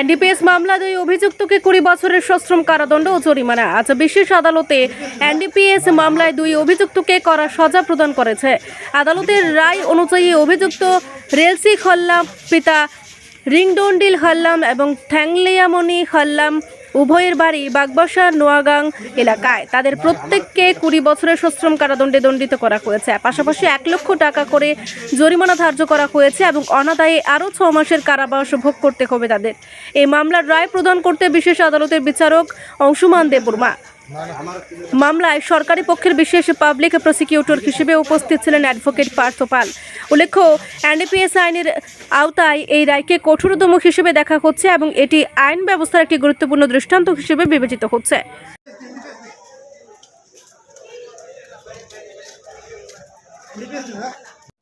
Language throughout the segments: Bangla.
এনডিপিএস মামলা দুই অভিযুক্তকে কুড়ি বছরের সশ্রম কারাদণ্ড ও জরিমানা। আজ বিশেষ আদালতে এনডিপিএস মামলায় দুই অভিযুক্তকে করা সাজা প্রদান করেছে। আদালতের রায় অনুযায়ী অভিযুক্ত রেলসি খল্লাম, পিতা রিংডন্ডিল হল্লাম এবং ঠ্যাংলিয়ামণি হল্লাম উভয়ের বাড়ি বাগবাসা, নোয়াগাং এলাকায়। তাদের প্রত্যেককে কুড়ি বছরের সশ্রম কারাদণ্ডে দণ্ডিত করা হয়েছে। পাশাপাশি এক লক্ষ টাকা করে জরিমানা ধার্য করা হয়েছে এবং অনাদায়ে আরও ছ মাসের কারাবাস ভোগ করতে হবে তাদের। এই মামলার রায় প্রদান করতে বিশেষ আদালতের বিচারক অংশুমান দেববর্মা। মামলায় সরকারি পক্ষের বিশেষ পাবলিক প্রসিকিউটর হিসেবে উপস্থিত ছিলেন অ্যাডভোকেট পার্থ পাল। উল্লেখ্য, এনডিপিএস আইনের আওতায় এই রায়কে কঠোরতম হিসেবে দেখা হচ্ছে এবং এটি আইন ব্যবস্থার একটি গুরুত্বপূর্ণ দৃষ্টান্ত হিসেবে বিবেচিত হচ্ছে।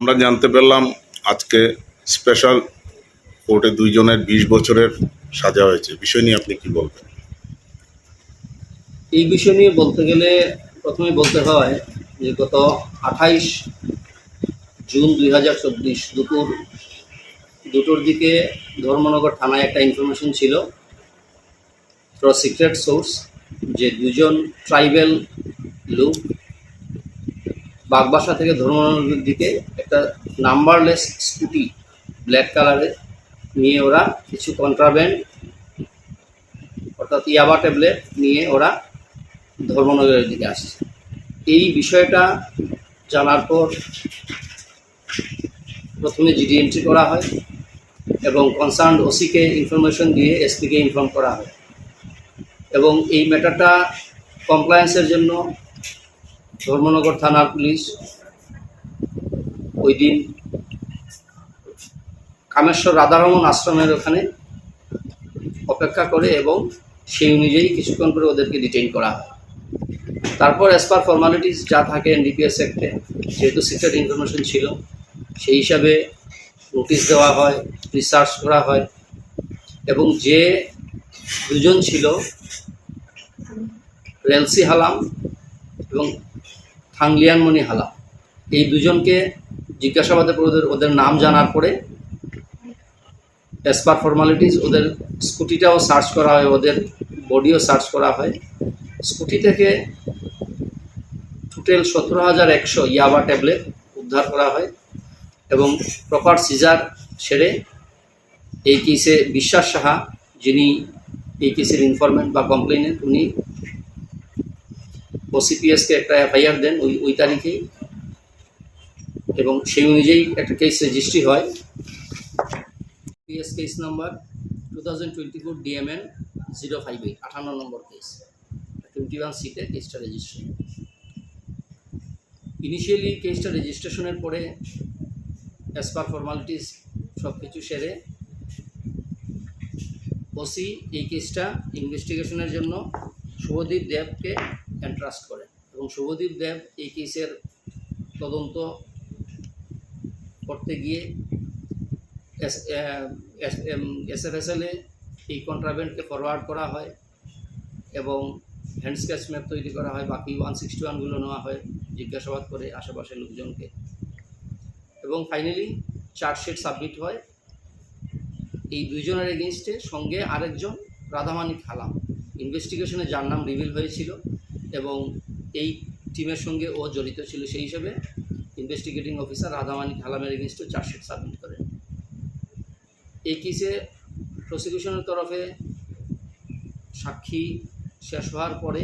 আমরা জানতে পারলাম আজকে স্পেশাল কোর্টে দুইজনের বিশ বছরের সাজা হয়েছে। বিষয় নিয়ে আপনি কি বলবেন? এই বিষয় নিয়ে বলতে গেলে প্রথমে বলতে হয় যে গত আঠাইশ জুন দুই হাজার চব্বিশ দুপুর দুটোর দিকে ধর্মনগর থানায় একটা ইনফরমেশন ছিল। ফ্র সিক্রেট সোর্স যে দুজন ট্রাইবেল লোক বাগবাসা থেকে ধর্মনগরের দিকে একটা নাম্বারলেস স্কুটি ব্ল্যাক কালারের নিয়ে ওরা কিছু কন্ট্রাব্যান্ড অর্থাৎ ইয়াবা ট্যাবলেট নিয়ে ওরা ধর্মনগরের দিকে আসছে। এই বিষয়টা জানার পর প্রথমে জিডি এন্ট্রি করা হয় এবং কনসার্ন ওসিকে ইনফরমেশন দিয়ে এসপিকে ইনফর্ম করা হয়। এবং এই ম্যাটারটা কমপ্লায়েন্সের জন্য ধর্মনগর থানার পুলিশ ওই দিন কামেশ্বর রাধারমন আশ্রমের ওখানে অপেক্ষা করে এবং সেই অনুযায়ী কিছুক্ষণ করে ওদেরকে ডিটেইন করা হয়। তারপর অ্যাজ পার ফর্মালিটিস যা থাকে এনডিপিএস অ্যাক্টে যেহেতু সিক্রেট ইনফরমেশন ছিল, সেই হিসাবে নোটিশ দেওয়া হয় রিসার্চ করা হয় এবং যে দুজন ছিল রেলসি হালাম এবং থাংলিয়ানমণি হালাম। এই দুজনকে জিজ্ঞাসাবাদের পর ওদের ওদের নাম জানার পরে অ্যাজ পার ফর্মালিটিস ওদের স্কুটিটাও সার্চ করা হয়, ওদের বডিও সার্চ করা হয়। স্কুটি থেকে টোটাল সতেরো হাজার একশো ইয়াবা ট্যাবলেট উদ্ধার করা হয় এবং প্রপার সিজার সেরে এই কেসে বিশ্বাস সাহা যিনি এই ইনফরমেন্ট বা কমপ্লেনেন্ট উনি ওসিপিএসকে একটা এফআইআর দেন ওই ওই তারিখেই। এবং সেই অনুযায়ী একটা কেস রেজিস্ট্রি হয়। PS case number two thousand twenty four DMN zero five eight আঠান্ন নম্বর কেস টোয়েন্টি ওয়ান সিটে কেসটা রেজিস্ট্রেশন ইনিশিয়ালি কেসটা রেজিস্ট্রেশনের পরে অ্যাজ পার ফর্মালিটিস সব কিছু সেরে ওসি এই কেসটা ইনভেস্টিগেশনের জন্য শুভদীপ দেবকে এন্ট্রাস্ট করেন এবং শুভদীপ দেব এই কেসের তদন্ত করতে গিয়ে এস এসএফএসএলে এই কন্ট্রাভেন্টকে ফরওয়ার্ড করা হয় এবং হ্যান্ড স্কেচ ম্যাপ তৈরি করা হয়, বাকি ওয়ান সিক্সটি ওয়ানগুলো নেওয়া হয়, জিজ্ঞাসাবাদ করে আশেপাশের লোকজনকে। এবং ফাইনালি চার্জশিট সাবমিট হয়। এই দুইজনের এগেনস্টে সঙ্গে আরেকজন রাধামানিক হালাম ইনভেস্টিগেশনে যার নাম রিভিল হয়েছিল এবং এই টিমের সঙ্গে ও জড়িত ছিল সেই হিসেবে ইনভেস্টিগেটিং অফিসার রাধামানিক হালামের এগেনস্টে চার্জশিট সাবমিট করেন এই কেসে প্রসিকিউশনের তরফে সাক্ষী শেষ হওয়ার পরে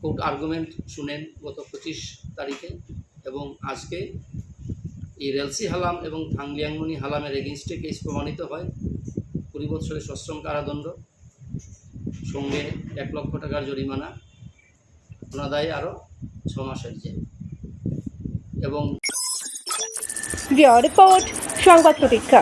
কোর্ট আর্গুমেন্ট শুনেন গত পঁচিশ তারিখে এবং আজকে রেলসি হালাম এবং থাংলিয়াংমনি হালামের এগেনস্টে কেস প্রমাণিত হয়। কুড়ি বছরের সশ্রম কারাদণ্ড, সঙ্গে এক লক্ষ টাকার জরিমানা, অনাদায়ে আরও ছ মাসের জেল। এবং রিপোর্ট, সংবাদ প্রতীক্ষা।